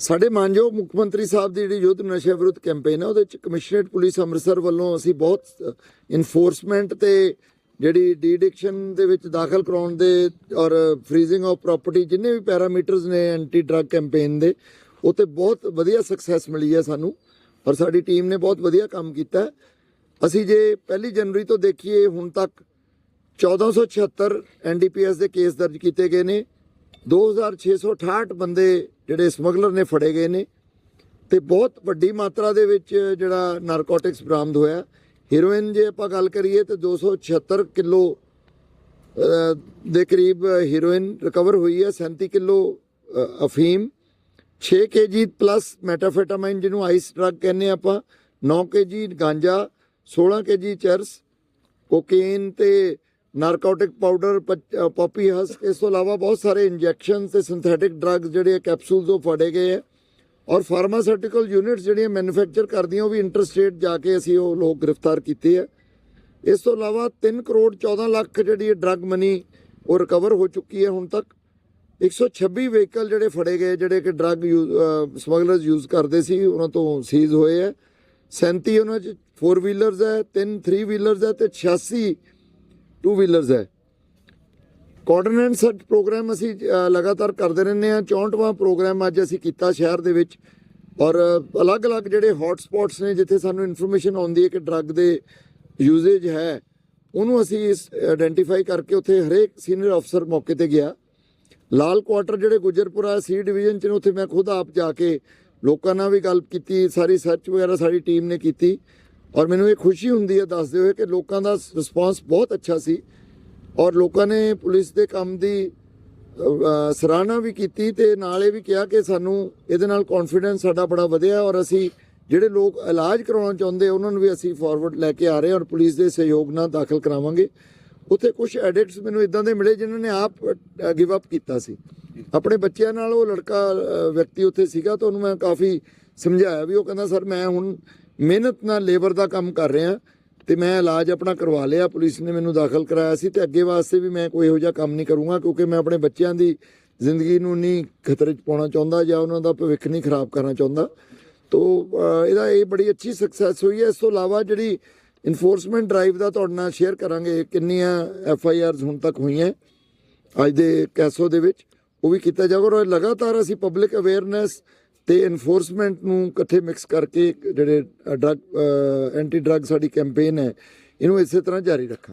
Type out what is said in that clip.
ਸਾਡੇ ਮਾਨਯੋਗ ਮੁੱਖ ਮੰਤਰੀ ਸਾਹਿਬ ਦੀ ਜਿਹੜੀ ਯੁੱਧ ਨਸ਼ਾ ਵਿਰੁੱਧ ਕੈਂਪੇਨ ਹੈ, ਉਹਦੇ ਚ ਕਮਿਸ਼ਨਰੇਟ ਪੁਲਿਸ ਅੰਮ੍ਰਿਤਸਰ ਵੱਲੋਂ ਅਸੀਂ ਬਹੁਤ ਇਨਫੋਰਸਮੈਂਟ ਤੇ ਜਿਹੜੀ ਡੀਡਿਕਸ਼ਨ ਦੇ ਵਿੱਚ ਦਾਖਲ ਕਰਾਉਣ ਦੇ ਔਰ ਫ੍ਰੀਜ਼ਿੰਗ ਆਫ ਪ੍ਰਾਪਰਟੀ ਜਿੰਨੇ ਵੀ ਪੈਰਾਮੀਟਰਸ ਨੇ ਐਂਟੀ ਡਰੱਗ ਕੈਂਪੇਨ ਦੇ ਉਹ ਤੇ ਬਹੁਤ ਵਧੀਆ ਸਕਸੈਸ ਮਿਲੀ ਹੈ ਸਾਨੂੰ ਔਰ ਸਾਡੀ ਟੀਮ ਨੇ ਬਹੁਤ ਵਧੀਆ ਕੰਮ ਕੀਤਾ ਅਸੀਂ ਜੇ ਪਹਿਲੀ ਜਨਵਰੀ ਤੋਂ ਦੇਖੀਏ, ਹੁਣ ਤੱਕ 1476 ਐਨਡੀਪੀਐਸ ਦੇ ਕੇਸ ਦਰਜ ਕੀਤੇ ਗਏ ਨੇ 2668 ਬੰਦੇ ਜਿਹੜੇ ਸਮਗਲਰ ਨੇ ਫੜੇ ਗਏ ਨੇ ਤੇ ਬਹੁਤ ਵੱਡੀ ਮਾਤਰਾ ਦੇ ਵਿੱਚ ਜਿਹੜਾ ਨਾਰਕੋਟਿਕਸ ਬਰਾਮਦ ਹੋਇਆ। ਹੀਰੋਇਨ ਜੇ ਆਪਾਂ ਗੱਲ ਕਰੀਏ ਤੇ 276 ਕਿਲੋ ਅਹ, ਦੇ ਕਰੀਬ ਹੀਰੋਇਨ ਰਿਕਵਰ ਹੋਈ ਹੈ 37 ਕਿਲੋ ਅਹ, ਅਫੀਮ 6 ਕੇਜੀ ਪਲੱਸ ਮੈਟਾਫੈਟਾਮਾਈਨ ਜਿਹਨੂੰ ਆਈਸ ਡਰੱਗ ਕਹਿੰਦੇ ਆਪਾਂ 9 ਕੇਜੀ ਗਾਂਜਾ 16 ਕੇਜੀ ਚਰਸ ਕੋਕੇਨ ਤੇ ਨਾਰਕੋਟਿਕ ਪਾਊਡਰ ਪੋਪੀ ਹਸ ਇਸ ਤੋਂ ਇਲਾਵਾ ਬਹੁਤ ਸਾਰੇ ਇੰਜੈਕਸ਼ਨ ਤੇ ਸਿੰਥੈਟਿਕ ਡਰੱਗਸ ਜਿਹੜੇ ਕੈਪਸੂਲਸ ਉਹ ਫੜੇ ਗਏ ਹੈ। ਔਰ ਫਾਰਮਾਸਿਊਟੀਕਲ ਯੂਨਿਟਸ ਜਿਹੜੀਆਂ ਮੈਨੂਫੈਕਚਰ ਕਰਦੀਆਂ ਉਹ ਵੀ ਇੰਟਰਸਟੇਟ ਜਾ ਕੇ ਅਸੀਂ ਉਹ ਲੋਕ ਗ੍ਰਿਫਤਾਰ ਕੀਤੇ ਹੈ। ਇਸ ਤੋਂ ਇਲਾਵਾ 3 ਕਰੋੜ 14 ਲੱਖ ਜਿਹੜੀ ਡਰੱਗ ਮਨੀ ਉਹ ਰਿਕਵਰ ਹੋ ਚੁੱਕੀ ਹੈ ਹੁਣ ਤੱਕ। 126 ਵਹੀਕਲ ਜਿਹੜੇ ਫੜੇ ਗਏ, ਜਿਹੜੇ ਕਿ ਡਰੱਗ ਸਮਗਲਰਸ ਯੂਜ਼ ਕਰਦੇ ਸੀ, ਉਹਨਾਂ ਤੋਂ ਸੀਜ਼ ਹੋਏ ਹੈ। 37 ਉਹਨਾਂ ਚ 4 ਵੀਲਰਸ ਹੈ 3 3 ਵੀਲਰਸ ਹੈ ਤੇ 86 ਟੂ ਵੀਲਰਸ ਹੈ। ਕੋਆਰਡੀਨੇਟ ਸਰਚ ਪ੍ਰੋਗਰਾਮ ਅਸੀਂ ਲਗਾਤਾਰ ਕਰਦੇ ਰਹਿੰਦੇ ਹਾਂ। 64ਵਾਂ ਪ੍ਰੋਗਰਾਮ ਅੱਜ ਅਸੀਂ ਕੀਤਾ ਸ਼ਹਿਰ ਦੇ ਵਿੱਚ। ਔਰ ਅਲੱਗ-ਅਲੱਗ ਜਿਹੜੇ ਹੌਟ ਸਪੌਟਸ ਨੇ, ਜਿੱਥੇ ਸਾਨੂੰ ਇਨਫੋਰਮੇਸ਼ਨ ਆਉਂਦੀ ਹੈ ਕਿ ਡਰੱਗ ਦੇ ਯੂਜ਼ੇਜ ਹੈ, ਉਹਨੂੰ ਅਸੀਂ ਇਸ ਆਇਡੈਂਟੀਫਾਈ ਕਰਕੇ ਉੱਥੇ ਹਰੇਕ ਸੀਨੀਅਰ ਅਫਸਰ ਮੌਕੇ ਤੇ ਗਿਆ। ਲਾਲ ਕੁਆਟਰ ਜਿਹੜੇ ਗੁਜਰਪੁਰਾ ਸੀ ਡਿਵੀਜ਼ਨ ਚ ਨੇ, ਉੱਥੇ ਮੈਂ ਖੁਦ ਆਪ ਜਾ ਕੇ ਲੋਕਾਂ ਨਾਲ ਵੀ ਗੱਲ ਕੀਤੀ, ਸਾਰੀ ਸਰਚ ਵਗੈਰਾ ਸਾਡੀ ਟੀਮ ਨੇ ਕੀਤੀ। ਔਰ ਮੈਨੂੰ ਇਹ ਖੁਸ਼ੀ ਹੁੰਦੀ ਹੈ ਦੱਸਦੇ ਹੋਏ ਕਿ ਲੋਕਾਂ ਦਾ ਰਿਸਪਾਂਸ ਬਹੁਤ ਅੱਛਾ ਸੀ ਔਰ ਲੋਕਾਂ ਨੇ ਪੁਲਿਸ ਦੇ ਕੰਮ ਦੀ ਸਰਾਹਨਾ ਵੀ ਕੀਤੀ ਤੇ ਨਾਲ ਇਹ ਵੀ ਕਿਹਾ ਕਿ ਸਾਨੂੰ ਇਹਦੇ ਨਾਲ ਕੌਨਫੀਡੈਂਸ ਸਾਡਾ ਬੜਾ ਵਧਿਆ ਔਰ ਅਸੀਂ ਜਿਹੜੇ ਲੋਕ ਇਲਾਜ ਕਰਾਉਣਾ ਚਾਹੁੰਦੇ ਉਹਨਾਂ ਨੂੰ ਵੀ ਅਸੀਂ ਫਾਰਵਰਡ ਲੈ ਕੇ ਆ ਰਹੇ ਔਰ ਪੁਲਿਸ ਦੇ ਸਹਿਯੋਗ ਨਾਲ ਦਾਖਲ ਕਰਾਵਾਂਗੇ। ਉੱਥੇ ਕੁਝ ਐਡਿਕਟਸ ਮੈਨੂੰ ਇਦਾਂ ਦੇ ਮਿਲੇ ਜਿਨ੍ਹਾਂ ਨੇ ਆਪ ਗਿਵ ਅਪ ਕੀਤਾ ਸੀ। ਆਪਣੇ ਬੱਚਿਆਂ ਨਾਲ ਉਹ ਲੜਕਾ ਵਿਅਕਤੀ ਉੱਥੇ ਸੀਗਾ ਤਾਂ ਉਹਨੂੰ ਮੈਂ ਕਾਫੀ ਸਮਝਾਇਆ ਵੀ ਉਹ ਕਹਿੰਦਾ, ਸਰ, ਮੈਂ ਹੁਣ ਮਿਹਨਤ ਨਾਲ ਲੇਬਰ ਦਾ ਕੰਮ ਕਰ ਰਿਹਾ ਤੇ ਮੈਂ ਇਲਾਜ ਆਪਣਾ ਕਰਵਾ ਲਿਆ, ਪੁਲਿਸ ਨੇ ਮੈਨੂੰ ਦਾਖਲ ਕਰਾਇਆ ਸੀ ਤੇ ਅੱਗੇ ਵਾਸਤੇ ਵੀ ਮੈਂ ਕੋਈ ਇਹੋ ਜਿਹਾ ਕੰਮ ਨਹੀਂ ਕਰੂੰਗਾ ਕਿਉਂਕਿ ਮੈਂ ਆਪਣੇ ਬੱਚਿਆਂ ਦੀ ਜ਼ਿੰਦਗੀ ਨੂੰ ਨਹੀਂ ਖਤਰੇ 'ਚ ਪਾਉਣਾ ਚਾਹੁੰਦਾ ਜਾਂ ਉਹਨਾਂ ਦਾ ਭਵਿੱਖ ਨਹੀਂ ਖਰਾਬ ਕਰਨਾ ਚਾਹੁੰਦਾ। ਤੋ ਇਹਦਾ ਇਹ ਬੜੀ ਅੱਛੀ ਸਕਸੈਸ ਹੋਈ ਹੈ। ਇਸ ਤੋਂ ਇਲਾਵਾ ਜਿਹੜੀ ਇਨਫੋਰਸਮੈਂਟ ਡਰਾਈਵ ਦਾ ਤੁਹਾਡੇ ਨਾਲ ਸ਼ੇਅਰ ਕਰਾਂਗੇ ਕਿੰਨੀਆਂ ਐਫ ਆਈ ਆਰਸ ਹੁਣ ਤੱਕ ਹੋਈਆਂ ਅੱਜ ਦੇ ਕੈਸੋ ਦੇ ਵਿੱਚ, ਉਹ ਵੀ ਕੀਤਾ ਜਾਊਗਾ ਔਰ ਲਗਾਤਾਰ ਅਸੀਂ ਪਬਲਿਕ ਅਵੇਅਰਨੈਸ ਤੇ ਇਨਫੋਰਸਮੈਂਟ ਨੂੰ ਇਕੱਠੇ ਮਿਕਸ ਕਰਕੇ ਜਿਹੜੇ ਡਰੱਗ ਐਂਟੀ ਡਰੱਗ ਸਾਡੀ ਕੈਂਪੇਨ ਹੈ, ਇਹਨੂੰ ਇਸੇ ਤਰ੍ਹਾਂ ਜਾਰੀ ਰੱਖਾਂ